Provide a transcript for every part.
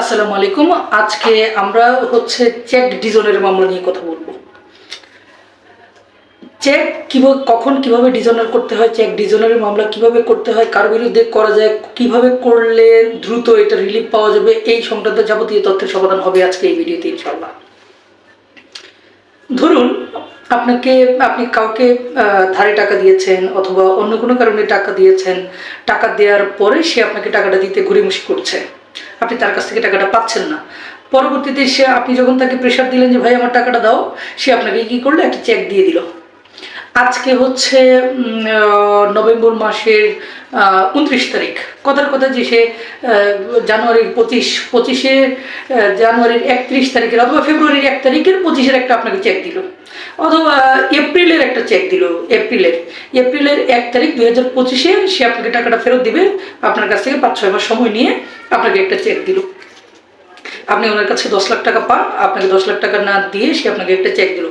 আসসালামু আলাইকুম। আজকে আমরা হচ্ছে চেক ডিজনের মামলা নিয়ে কথা বলব। চেক কীভাবে, কখন কীভাবে ডিজনার করতে হয়, চেক ডিজনারের মামলা কীভাবে করতে হয়, কার বিরুদ্ধে করা যায়, কীভাবে করলে দ্রুত এটা রিলিফ পাওয়া যাবে, এই সংক্রান্ত যাবতীয় তথ্যের সমাধান হবে আজকে এই ভিডিওতে ইনশাল্লাহ ধরুন, আপনাকে, আপনি কাউকে ধারে টাকা দিয়েছেন অথবা অন্য কোনো কারণে টাকা দিয়েছেন, টাকা দেওয়ার পরে সে আপনাকে টাকাটা দিতে ঘুরিমুষি করছে। আপনি তার কাছ থেকে টাকাটা পাচ্ছেন না। পরবর্তীতে সে আপনি যখন তাকে প্রেশার দিলেন যে, ভাই, আমার টাকাটা দাও, সে আপনাকে কী করল? একটা চেক দিয়ে দিল। আজকে হচ্ছে নভেম্বর মাসের উনত্রিশ তারিখ। কথার কথা যে সে জানুয়ারির পঁচিশ, পঁচিশে জানুয়ারির একত্রিশ তারিখের অথবা ফেব্রুয়ারির এক তারিখের পঁচিশের একটা আপনাকে চেক দিল। অথবা এপ্রিলের একটা চেক দিল, এপ্রিলের। এপ্রিলের এক তারিখ দুই হাজার পঁচিশে সে আপনাকে টাকাটা ফেরত দিবে, আপনার কাছ থেকে পাঁচ ছয় মাস সময় নিয়ে আপনাকে একটা চেক দিল। আপনি ওনার কাছে দশ লাখ টাকা পান, আপনাকে দশ লাখ টাকা না দিয়ে সে আপনাকে একটা চেক দিল।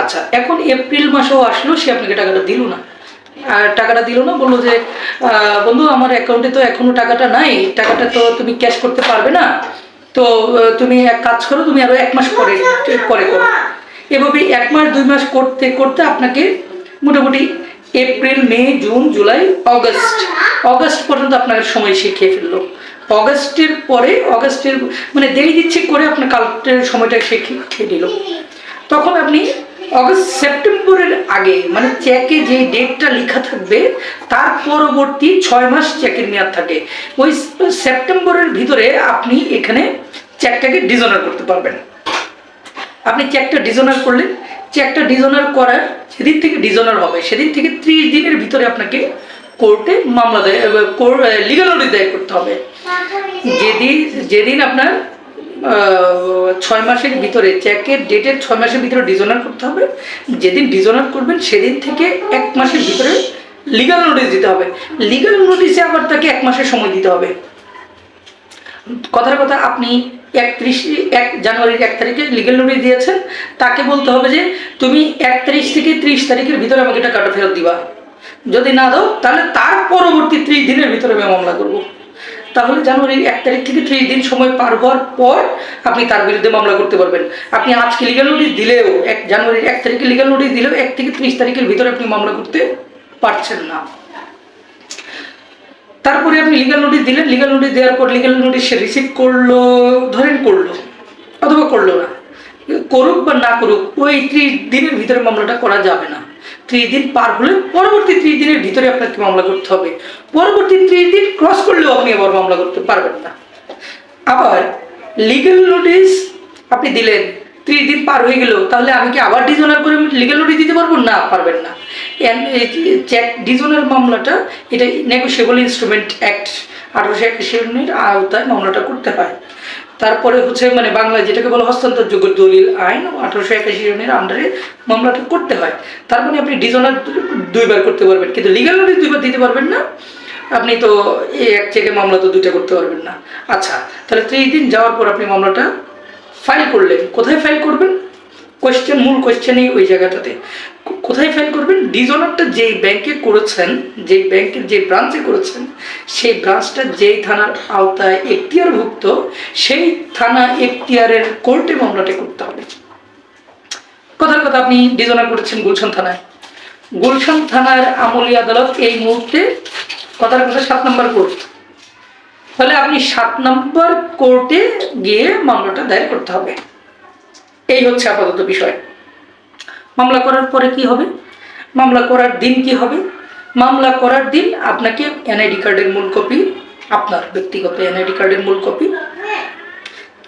আচ্ছা এখন এপ্রিল মাসেও আসলো, সে আপনাকে টাকাটা দিল না। আর টাকাটা দিল না, বলল যে বন্ধু, আমার অ্যাকাউন্টে তো এখনও টাকাটা নাই, টাকাটা তো তুমি ক্যাশ করতে পারবে না। তো তুমি এক কাজ করো, তুমি আরও এক মাস পরে পরে করো। এভাবে এক মাস, দুই মাস করতে করতে আপনাকে মোটামুটি April, May, June, July, August August পর্যন্ত আপনাকে সময় শিখিয়ে ফেলল। অগস্টের পরে, অগস্টের মানে দেরি দিচ্ছে করে আপনার কালকের সময়টা শিখিয়ে নিল। তখন আপনি অগস্ট, সেপ্টেম্বরের আগে মানে চেকে যে ডেটটা লেখা থাকবে, তার পরবর্তী ছয় মাস চেকের মেয়াদ থাকে। ওই, সেপ্টেম্বরের ভিতরে আপনি এখানে চেকটাকে ডিজনার করতে পারবেন। আপনি চেকটা ডিজোনার করলেন চেকটা ডিজনার করার সেদিন থেকে ডিজোনার হবে। সেদিন থেকে ত্রিশ দিনের ভিতরে আপনাকে কোর্টে মামলা দেয় লিগাল নোটিস দায়ের করতে হবে। যেদিন যেদিন আপনার ছয় মাসের ভিতরে চেকের ডেটের ছয় মাসের ভিতরে ডিজোনার করতে হবে, যেদিন ডিজোনার করবেন সেদিন থেকে এক মাসের ভিতরে লিগাল নোটিস দিতে হবে। লিগাল নোটিসে আবার তাকে এক মাসের সময় দিতে হবে। কথার কথা, আপনি একত্রিশ এক জানুয়ারির এক তারিখে লিগেল নোটিস দিয়েছেন। তাকে বলতে হবে যে, তুমি একত্রিশ থেকে ত্রিশ তারিখের ভিতরে আমাকে টাকাটা ফেরত দিবা। যদি না দাও, তাহলে তার পরবর্তী ত্রিশ দিনের ভিতরে আমি মামলা করব। তাহলে জানুয়ারির এক তারিখ থেকে ত্রিশ দিন সময় পার হওয়ার পর আপনি তার বিরুদ্ধে মামলা করতে পারবেন। আপনি আজকে লিগাল নোটিস দিলেও, এক জানুয়ারির এক তারিখে লিগাল নোটিস দিলেও, এক থেকে ত্রিশ তারিখের ভিতরে আপনি মামলা করতে পারছেন না। তারপরে আপনি লিগাল নোটিশ দিলেন লিগাল নোটিশ দেওয়ার পর লিগাল নোটিশ সে রিসিভ করল, ধরেন করল, অথবা করল না। করুক বা না করুক, ওই ত্রিশ দিনের ভিতরে মামলাটা করা যাবে না। ত্রিশ দিন পার হলে পরবর্তী ত্রিশ দিনের ভিতরে আপনাকে মামলা করতে হবে। পরবর্তী ত্রিশ দিন ক্রস করলেও আপনি আবার মামলা করতে পারবেন না। আবার লিগাল নোটিশ আপনি দিলেন ত্রিশ দিন পার হয়ে গেল, তাহলে আমি কি আবার ডিজনার করে লিগাল নোটিশ দিতে পারব? না, পারবেন না। চেক ডিজনার মামলাটা, এটা নেগোসিয়েবল ইনস্ট্রুমেন্ট অ্যাক্ট আঠারোশো একাশির আওতায় মামলাটা করতে হয়। তারপরে হচ্ছে মানে বাংলায় যেটাকে বলা হস্তান্তরযোগ্য দলিল আইন, আঠারোশো একাশি জনের আন্ডারে মামলাটা করতে হয়। তার মানে আপনি ডিজনার দুইবার করতে পারবেন, কিন্তু লিগাল নোটিশ দুইবার দিতে পারবেন না। আপনি তো এক চেকে মামলা তো দুইটা করতে পারবেন না। আচ্ছা তাহলে ত্রিশ দিন যাওয়ার পর আপনি মামলাটা ফাইল করলেন কোথায় ফাইল করবেন? কোয়েশ্চেন মূল কোয়েশ্চেনই ওই জায়গাটাতে। কোথায় ফাইল করবেন? ডিজনারটা যেই ব্যাংকে করেছেন, যেই ব্যাংকের যে ব্রাঞ্চে করেছেন, সেই ব্রাঞ্চটা যেই থানার আওতায় এখতিয়ারভুক্ত, সেই থানা এখতিয়ারের কোর্টে মামলাটা করতে হবে। কথার কথা আপনি ডিজনার করেছেন গুলশান থানায়। গুলশান থানার আমলি আদালত এই মুহূর্তে কথার কথা সাত নম্বর কোর্ট তাহলে আপনি সাত নম্বর কোর্টে গিয়ে মামলাটা দায়ের করতে হবে। এই হচ্ছে আপাতত বিষয়। মামলা করার পরে কি হবে? মামলা করার দিন কি হবে? মামলা করার দিন আপনাকে এনআইডি কার্ডের মূল কপি, আপনার ব্যক্তিগত এনআইডি কার্ডের মূল কপি,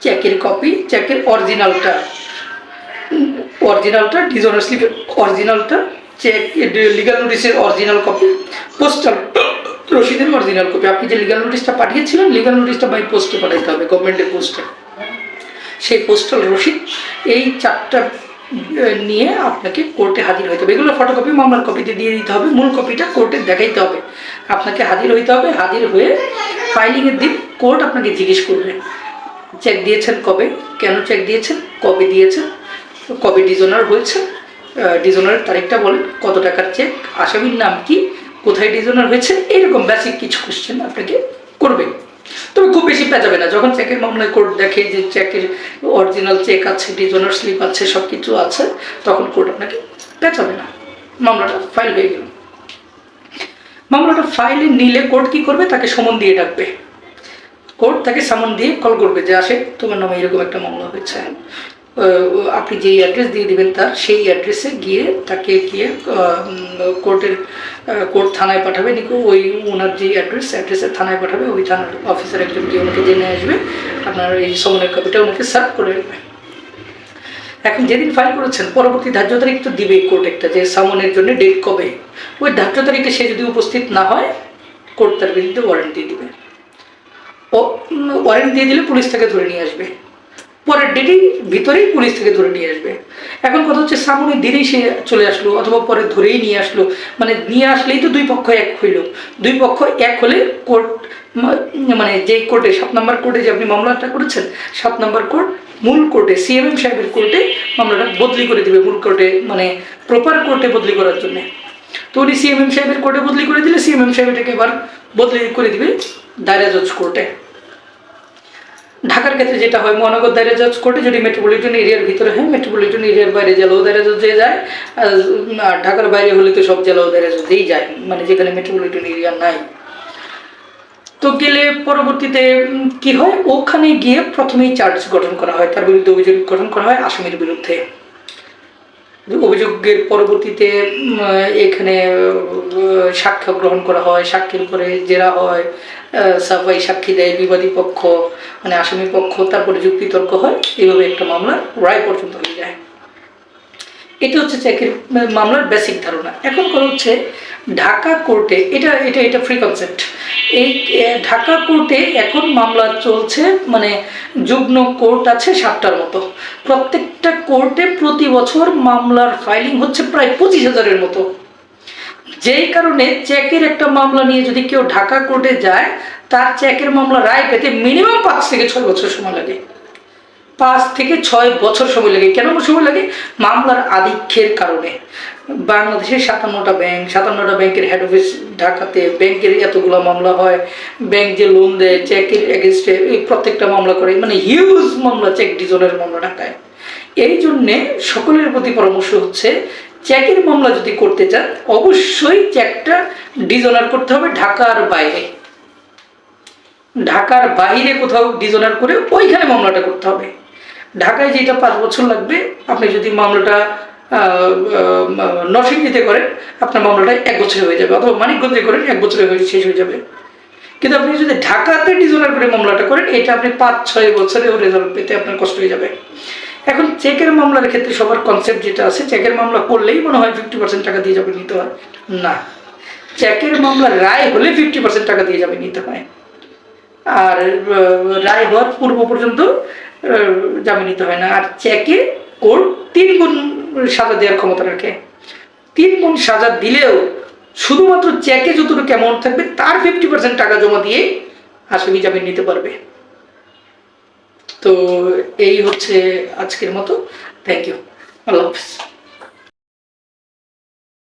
চেকের কপি, চেকের অরিজিনালটা অরিজিনালটা ডিজনার স্লিপের অরিজিনালটা, চেক লিগাল নোটিসের অরিজিনাল কপি, পোস্টাল রসিদের অরিজিনাল কপি আপনি যে লিগাল নোটিশটা পাঠিয়েছিলেন লিগাল নোটিশটা বাই পোস্টে পাঠাতে হবে গভর্নমেন্টের পোস্টে সেই পোস্টাল রসিদ এই চারটা নিয়ে আপনাকে কোর্টে হাজির হইতে হবে। এগুলো ফটোকপি মামলার কপিতে দিয়ে দিতে হবে। মূল কপিটা কোর্টে দেখাইতে হবে। আপনাকে হাজির হইতে হবে, হাজির হয়ে ফাইলিংয়ের দিন কোর্ট আপনাকে জিজ্ঞেস করবে চেক দিয়েছেন কবে, কেন চেক দিয়েছেন, কবে দিয়েছেন, কবে ডিজোনার হয়েছে ডিজনারের তারিখটা বলেন, কত টাকার চেক আসামির নাম কি কোথায় ডিজনার হয়েছে, এরকম বেসিক কিছু কোশ্চেন আপনাকে করবে। তবে খুব বেশি পেঁচাবে না, যখন চেকের মামলায় কোর্ট দেখে যে চেকের অরিজিনাল চেক আছে, ডিজনার স্লিপ আছে সব কিছু আছে, তখন কোর্ট আপনাকে পেঁচাবে না। মামলাটা ফাইল হয়ে গেল। মামলাটা ফাইলে নিলে কোর্ট কি করবে? তাকে সমন দিয়ে ডাকবে। কোর্ট তাকে সামন দিয়ে কল করবে যে, আসে, তোমার নামে এরকম একটা মামলা হয়েছে। আপনি যেই অ্যাড্রেস দিয়ে দিবেন তার সেই অ্যাড্রেসে গিয়ে তাকে গিয়ে কোর্টের কোর্ট থানায় পাঠাবে। নিকো ওই ওনার যে অ্যাড্রেস অ্যাড্রেসের থানায় পাঠাবে, ওই থানার অফিসার একজন গিয়ে ওনাকে জেনে আসবে। আপনার এই সমনের কপিটা ওনাকে সার্ভ করে দেবে এখন যেদিন ফাইল করেছেন, পরবর্তী ধার্য তারিখ তো দিবেই কোর্ট একটা, যে সামনের জন্য ডেট কবে। ওই ধার্য তারিখে সে যদি উপস্থিত না হয় কোর্ট তার বিরুদ্ধে ওয়ারেন্ট দিয়ে দিবে। ও ওয়ারেন্ট দিয়ে দিলে পুলিশ থেকে ধরে নিয়ে আসবে। পরের ডেটেই ভিতরেই পুলিশ থেকে ধরে নিয়ে আসবে। এখন কথা হচ্ছে সামনের দিনেই সে চলে আসলো অথবা পরে ধরেই নিয়ে আসলো। মানে নিয়ে আসলেই তো দুই পক্ষ এক হইল। দুই পক্ষ এক হলে কোর্ট মানে যেই কোর্টে, সাত নম্বর কোর্টে যে আপনি মামলাটা করেছেন, সাত নম্বর কোর্ট, মূল কোর্টে, সিএমএম সাহেবের কোর্টে মামলাটা বদলি করে দিবে, মূল কোর্টে মানে প্রপার কোর্টে বদলি করার জন্য। তো উনি সিএমএম সাহেবের কোর্টে বদলি করে দিলে, সিএমএম সাহেব এটাকে এবার বদলি করে দিবে, দায়রা জজ কোর্টে। ঢাকার ক্ষেত্রে যেটা হয় মহানগর দায়রা জজ কোর্টে যদি মেট্রোপলিটন এরিয়ার ভিতরে হয় মেট্রোপলিটন এরিয়ার বাইরে জেলাও দায়রা জজে যায়, আর আর ঢাকার বাইরে হলে তো সব জেলাও দায়রা জজেই যায় মানে যেখানে মেট্রোপলিটন এরিয়া নাই। তো গেলে পরবর্তীতে কি হয়? ওখানে গিয়ে প্রথমেই চার্জ গঠন করা হয়, তার বিরুদ্ধে অভিযোগ গঠন করা হয় আসামির বিরুদ্ধে। অভিযোগের পরবর্তীতে এখানে সাক্ষ্য গ্রহণ করা হয়, সাক্ষীর উপরে জেরা হয় সবাই সাক্ষী দেয়, বিবাদী পক্ষ মানে আসামি পক্ষ, তারপরে যুক্তিতর্ক হয়, এইভাবে একটা মামলা রায় পর্যন্ত হয়ে যায়। এটা হচ্ছে চেকের মামলার বেসিক ধারণা। এখন করা হচ্ছে ঢাকা কোর্টে, এটা এটা এটা ফ্রি কনসেপ্ট এই ঢাকা কোর্টে এখন মামলা চলছে মানে যুগ্ম কোর্ট আছে সাতটার মতো। প্রত্যেকটা কোর্টে প্রতি বছর মামলার ফাইলিং হচ্ছে প্রায় পঁচিশ হাজারের মতো। যেই কারণে চেকের একটা মামলা নিয়ে যদি কেউ ঢাকা কোর্টে যায়, তার চেকের মামলা রায় পেতে মিনিমাম পাঁচ থেকে ছয় বছর সময় লাগে। পাঁচ থেকে ছয় বছর সময় লাগে। কেন সময় লাগে? মামলার আধিক্যের কারণে। বাংলাদেশের সাতান্নটা ব্যাংক সাতান্নটা ব্যাংকের হেড অফিস ঢাকাতে ব্যাংকের এতগুলো মামলা হয়। ব্যাংক যে লোন দেয় চেকের এগেনস্টে প্রত্যেকটা মামলা করে। মানে হিউজ মামলা চেক ডিজনের মামলা ঢাকায়। এই জন্যে সকলের প্রতি পরামর্শ হচ্ছে চেকের মামলা যদি করতে চান, অবশ্যই চেকটা ডিজনার করতে হবে ঢাকার বাইরে। ঢাকার বাইরে কোথাও ডিজনার করে ওইখানে মামলাটা করতে হবে। ঢাকায় যেটা পাঁচ বছর লাগবে, আপনি যদি মামলাটা নরসিংদীতে করেন, আপনার মামলাটা এক বছরে হয়ে যাবে, অথবা মানিকগঞ্জে করেন, এক বছরে হয়ে শেষ হয়ে যাবে। কিন্তু আপনি যদি ঢাকাতে ডিজনার করে মামলাটা করেন, এটা আপনি পাঁচ, ছয় বছরেও রেজাল্ট পেতে আপনার কষ্ট হয়ে যাবে। এখন চেকের মামলার ক্ষেত্রে সবার কনসেপ্ট যেটা আছে, চেকের মামলা করলেই মনে হয় ফিফটি পার্সেন্ট টাকা দিয়ে যাবে, নিতে হয়। না। চেকের মামলা রায় হলে ফিফটি পার্সেন্ট টাকা দিয়ে যাবে, নিতে হয়। আর রায় হওয়ার পূর্ব পর্যন্ত আহ, জামিন নিতে হয় না। আর চেকে কোর্ট তিন গুণ সাজা দেওয়ার ক্ষমতা রাখে। তিন গুণ সাজা দিলেও শুধুমাত্র চেকে যতটুকু অ্যামাউন্ট থাকবে তার ফিফটি পার্সেন্ট টাকা জমা দিয়ে আসামি জামিন নিতে পারবে। তো এই হচ্ছে আজকের মতো। থ্যাংক ইউ আল্লাহ হাফিজ।